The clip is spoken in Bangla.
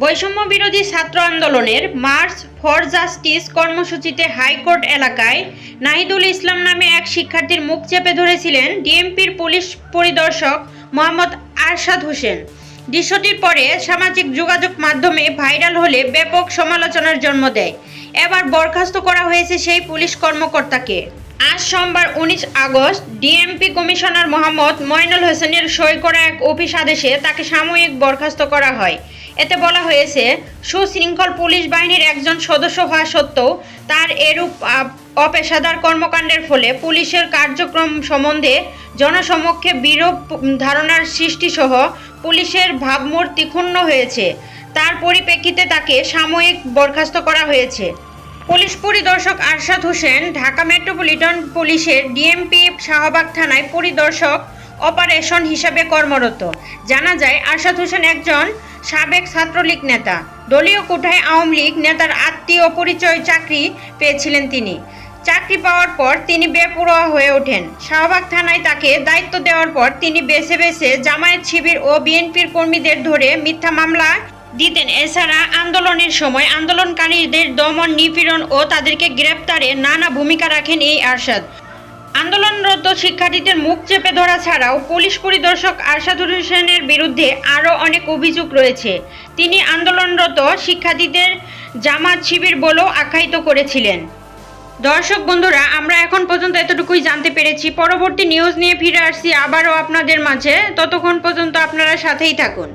বৈষম্য বিরোধী ছাত্র আন্দোলনের মার্চ ফর জাস্টিস কর্মসূচিতে হাইকোর্ট এলাকায় নাহিদুল ইসলাম নামে এক শিক্ষার্থীর মুখ চেপে ধরেছিলেন ডিএমপির পুলিশ পরিদর্শক মোহাম্মদ আরশাদ হোসেন। দৃশ্যটির পরে সামাজিক যোগাযোগ মাধ্যমে ভাইরাল হলে ব্যাপক সমালোচনার জন্ম দেয়। এবার বরখাস্ত করা হয়েছে সেই পুলিশ কর্মকর্তাকে। আজ সোমবার উনিশ August DMP commissioner Mohammad Moinul হোসেনের সই করা এক অফিস আদেশে তাকে সাময়িক বরখাস্ত করা হয়। এতে বলা হয়েছে, সুশৃঙ্খল পুলিশ বাহিনীর একজন সদস্য হওয়া সত্ত্বেও তার এরূপ অপেশাদার কর্মকাণ্ডের ফলে পুলিশের কার্যক্রম সম্বন্ধে জনসমক্ষে বিরূপ ধারণার সৃষ্টিসহ পুলিশের ভাবমূর্তি ক্ষুণ্ণ হয়েছে। তার পরিপ্রেক্ষিতে তাকে সাময়িক বরখাস্ত করা হয়েছে। পুলিশ পরিদর্শক আরশাদ হোসেন, ঢাকা মেট্রোপলিটন পুলিশের ডিএমপি শাহবাগ থানায় পরিদর্শক অপারেশন হিসাবে কর্মরত। জানা যায়, আরশাদ হোসেন একজন সাবেক ছাত্রলীগ নেতা। দলীয় কোঠায় আওয়ামী লীগ নেতার আত্মীয় পরিচয় চাকরি পেয়েছিলেন তিনি। চাকরি পাওয়ার পর তিনি বেপরোয়া হয়ে ওঠেন। শাহবাগ থানায় তাকে দায়িত্ব দেওয়ার পর তিনি বেছে বেছে জামায়াত শিবির ও বিএনপির কর্মীদের ধরে মিথ্যা মামলা দিতেন। এছাড়া আন্দোলনের সময় আন্দোলনকারীদের দমন, নিপীড়ন ও তাদেরকে গ্রেপ্তারে নানা ভূমিকা রাখেন এই আরশাদ। আন্দোলনরত শিক্ষার্থীদের মুখ চেপে ধরা ছাড়াও পুলিশ পরিদর্শক আরশাদুল হোসেনের বিরুদ্ধে আরও অনেক অভিযোগ রয়েছে। তিনি আন্দোলনরত শিক্ষার্থীদের জামাত শিবির বলেও আখ্যায়িত করেছিলেন। দর্শক বন্ধুরা, আমরা এখন পর্যন্ত এতটুকুই জানতে পেরেছি। পরবর্তী নিউজ নিয়ে ফিরে আসছি আবারও আপনাদের মাঝে। ততক্ষণ পর্যন্ত আপনারা সাথেই থাকুন।